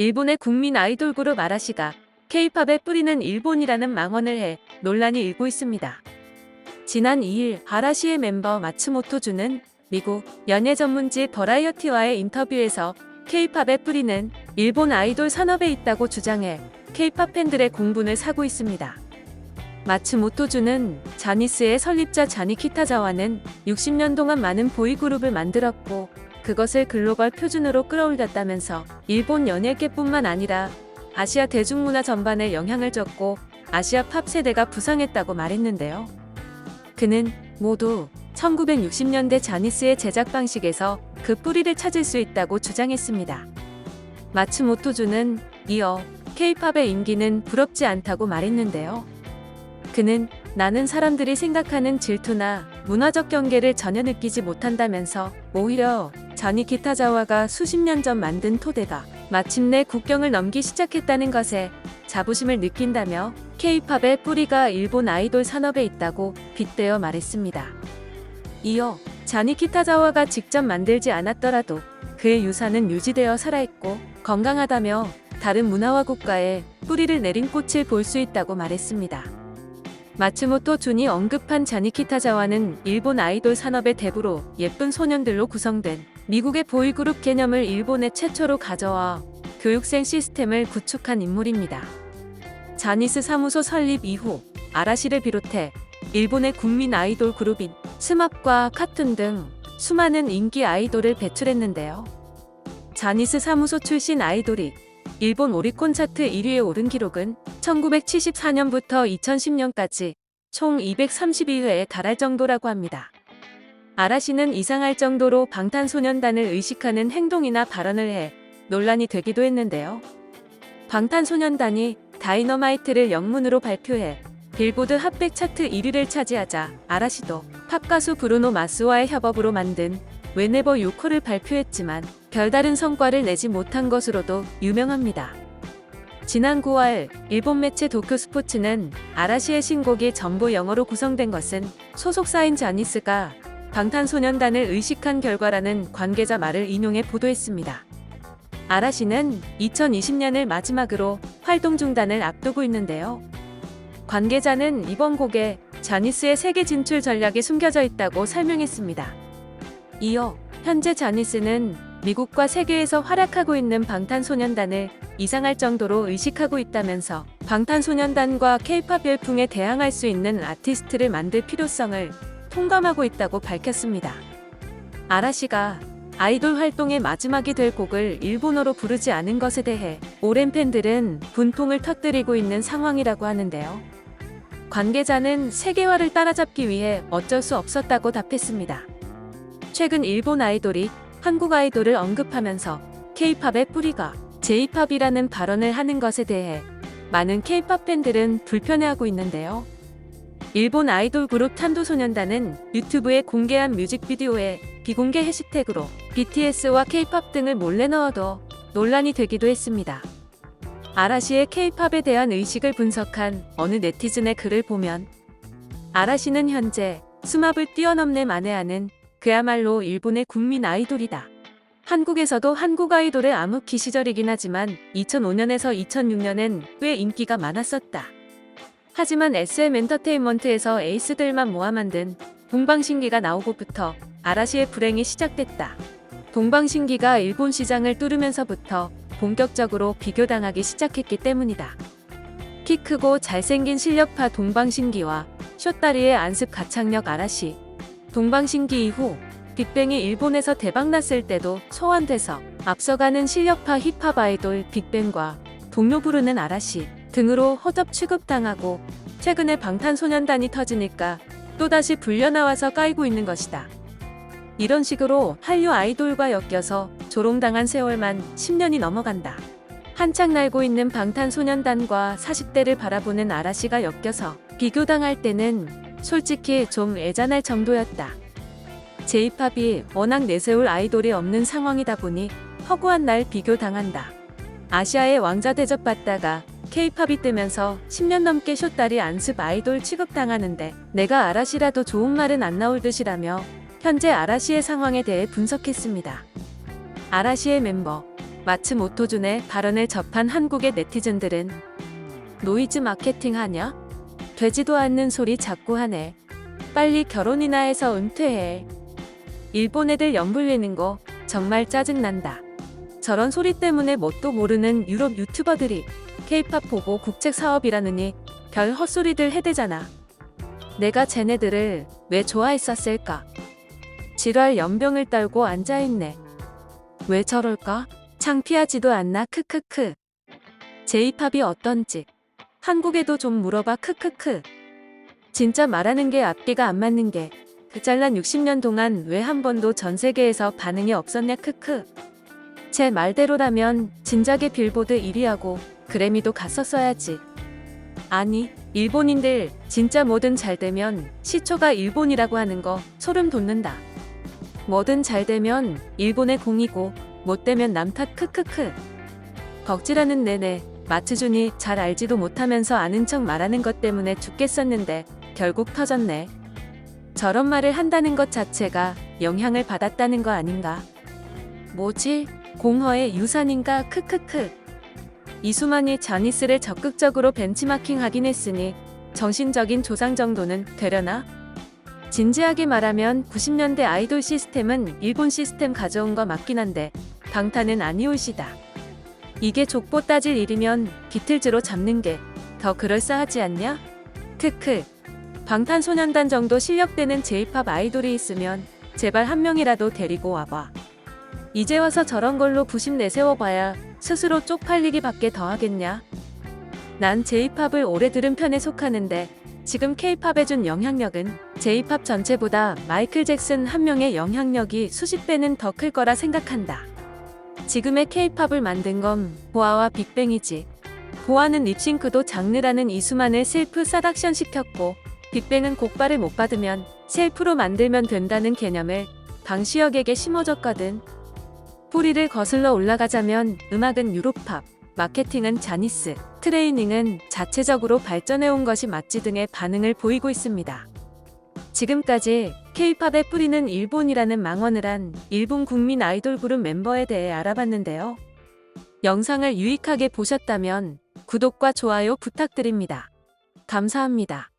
일본의 국민 아이돌 그룹 아라시가 K-팝의 뿌리는 일본이라는 망언을 해 논란이 일고 있습니다. 지난 2일 아라시의 멤버 마츠모토 주는 미국 연예 전문지 버라이어티와의 인터뷰에서 K-팝의 뿌리는 일본 아이돌 산업에 있다고 주장해 K-팝 팬들의 공분을 사고 있습니다. 마츠모토 주는 자니스의 설립자 자니 키타자와는 60년 동안 많은 보이그룹을 만들었고 그것을 글로벌 표준으로 끌어올렸다면서 일본 연예계뿐만 아니라 아시아 대중문화 전반에 영향을 줬고 아시아 팝 세대가 부상했다고 말했는데요. 그는 모두 1960년대 자니스의 제작 방식에서 그 뿌리를 찾을 수 있다고 주장했습니다. 마츠모토주는 이어 K-팝의 인기는 부럽지 않다고 말했는데요. 그는 나는 사람들이 생각하는 질투나 문화적 경계를 전혀 느끼지 못한다면서 오히려 자니 기타자와가 수십 년 전 만든 토대가 마침내 국경을 넘기 시작했다는 것에 자부심을 느낀다며 K-팝의 뿌리가 일본 아이돌 산업에 있다고 빗대어 말했습니다. 이어 자니 키타자와가 직접 만들지 않았더라도 그의 유산은 유지되어 살아있고 건강하다며 다른 문화와 국가에 뿌리를 내린 꽃을 볼 수 있다고 말했습니다. 마츠모토 준이 언급한 자니 키타자와는 일본 아이돌 산업의 대부로 예쁜 소년들로 구성된 미국의 보이그룹 개념을 일본에 최초로 가져와 교육생 시스템을 구축한 인물입니다. 자니스 사무소 설립 이후 아라시를 비롯해 일본의 국민 아이돌 그룹인 스맙과 카툰 등 수많은 인기 아이돌을 배출했는데요. 자니스 사무소 출신 아이돌이 일본 오리콘 차트 1위에 오른 기록은 1974년부터 2010년까지 총 232회에 달할 정도라고 합니다. 아라시는 이상할 정도로 방탄소년단을 의식하는 행동이나 발언을 해 논란이 되기도 했는데요. 방탄소년단이 다이너마이트를 영문으로 발표해 빌보드 핫백 차트 1위를 차지하자 아라시도 팝가수 브루노 마스와의 협업으로 만든 웨네버 유코를 발표했지만 별다른 성과를 내지 못한 것으로도 유명합니다. 지난 9월 일본 매체 도쿄 스포츠는 아라시의 신곡이 전부 영어로 구성된 것은 소속사인 자니스가 방탄소년단을 의식한 결과라는 관계자 말을 인용해 보도했습니다. 아라시는 2020년을 마지막으로 활동 중단을 앞두고 있는데요. 관계자는 이번 곡에 자니스의 세계 진출 전략이 숨겨져 있다고 설명했습니다. 이어 현재 자니스는 미국과 세계에서 활약하고 있는 방탄소년단을 이상할 정도로 의식하고 있다면서 방탄소년단과 케이팝 열풍에 대항할 수 있는 아티스트를 만들 필요성을 통감하고 있다고 밝혔습니다. 아라시가 아이돌 활동의 마지막이 될 곡을 일본어로 부르지 않은 것에 대해 오랜 팬들은 분통을 터뜨리고 있는 상황이라고 하는데요. 관계자는 세계화를 따라잡기 위해 어쩔 수 없었다고 답했습니다. 최근 일본 아이돌이 한국 아이돌을 언급하면서 K-팝의 뿌리가 J-팝이라는 발언을 하는 것에 대해 많은 K-팝 팬들은 불편해하고 있는데요. 일본 아이돌 그룹 탄도소년단은 유튜브에 공개한 뮤직비디오에 비공개 해시태그로 BTS와 K-팝 등을 몰래 넣어도 논란이 되기도 했습니다. 아라시의 K-팝에 대한 의식을 분석한 어느 네티즌의 글을 보면 아라시는 현재 수맙을 뛰어넘네 만회하는 그야말로 일본의 국민 아이돌이다. 한국에서도 한국 아이돌의 암흑기 시절이긴 하지만 2005년에서 2006년엔 꽤 인기가 많았었다. 하지만 SM 엔터테인먼트에서 에이스들만 모아 만든 동방신기가 나오고부터 아라시의 불행이 시작됐다. 동방신기가 일본 시장을 뚫으면서부터 본격적으로 비교당하기 시작했기 때문이다. 키 크고 잘생긴 실력파 동방신기와 쇼다리의 안습 가창력 아라시. 동방신기 이후 빅뱅이 일본에서 대박났을 때도 소환돼서 앞서가는 실력파 힙합 아이돌 빅뱅과 동료 부르는 아라시 등으로 허접 취급당하고 최근에 방탄소년단이 터지니까 또다시 불려나와서 까이고 있는 것이다. 이런 식으로 한류 아이돌과 엮여서 조롱당한 세월만 10년이 넘어간다. 한창 날고 있는 방탄소년단과 40대를 바라보는 아라시가 엮여서 비교당할 때는 솔직히 좀 애잔할 정도였다. J-팝이 워낙 내세울 아이돌이 없는 상황이다 보니 허구한 날 비교당한다. 아시아의 왕자 대접받다가 K-팝이 뜨면서 10년 넘게 쇼다리 안습 아이돌 취급당하는데 내가 아라시라도 좋은 말은 안 나올 듯이라며 현재 아라시의 상황에 대해 분석했습니다. 아라시의 멤버 마침 오토준의 발언을 접한 한국의 네티즌들은 노이즈 마케팅 하냐? 되지도 않는 소리 자꾸 하네. 빨리 결혼이나 해서 은퇴해. 일본 애들 연불리는 거 정말 짜증난다. 저런 소리 때문에 뭣도 모르는 유럽 유튜버들이 케이팝 보고 국책 사업이라느니 별 헛소리들 해대잖아. 내가 쟤네들을 왜 좋아했었을까? 지랄 연병을 떨고 앉아있네. 왜 저럴까? 창피하지도 않나 크크크. 제이팝이 어떤지 한국에도 좀 물어봐 크크크. 진짜 말하는 게 앞뒤가 안 맞는 게 그 잘난 60년 동안 왜 한 번도 전 세계에서 반응이 없었냐 크크. 제 말대로라면 진작에 빌보드 1위하고 그래미도 갔었어야지. 아니, 일본인들 진짜 뭐든 잘 되면 시초가 일본이라고 하는 거 소름 돋는다. 뭐든 잘 되면 일본의 공이고 못 되면 남탓 크크크. 덕질하는 내내 마츠준이 잘 알지도 못하면서 아는 척 말하는 것 때문에 죽겠었는데 결국 터졌네. 저런 말을 한다는 것 자체가 영향을 받았다는 거 아닌가? 뭐지? 공허의 유산인가? 크크크. 이수만이 자니스를 적극적으로 벤치마킹 하긴 했으니 정신적인 조상 정도는 되려나? 진지하게 말하면 90년대 아이돌 시스템은 일본 시스템 가져온 거 맞긴 한데 방탄은 아니올시다. 이게 족보 따질 일이면 비틀즈로 잡는 게 더 그럴싸하지 않냐? 크크. 방탄소년단 정도 실력되는 제이팝 아이돌이 있으면 제발 한 명이라도 데리고 와봐. 이제 와서 저런 걸로 부심 내세워봐야 스스로 쪽팔리기 밖에 더 하겠냐? 난 제이팝을 오래 들은 편에 속하는데 지금 케이팝에 준 영향력은 제이팝 전체보다 마이클 잭슨 한 명의 영향력이 수십 배는 더 클 거라 생각한다. 지금의 케이팝을 만든 건 보아와 빅뱅이지. 보아는 립싱크도 장르라는 이수만을 셀프 사닥션 시켰고 빅뱅은 곡발을 못 받으면 셀프로 만들면 된다는 개념을 방시혁에게 심어줬거든. 뿌리를 거슬러 올라가자면 음악은 유로팝, 마케팅은 자니스, 트레이닝은 자체적으로 발전해온 것이 맞지 등의 반응을 보이고 있습니다. 지금까지 K-팝의 뿌리는 일본이라는 망언을 한 일본 국민 아이돌 그룹 멤버에 대해 알아봤는데요. 영상을 유익하게 보셨다면 구독과 좋아요 부탁드립니다. 감사합니다.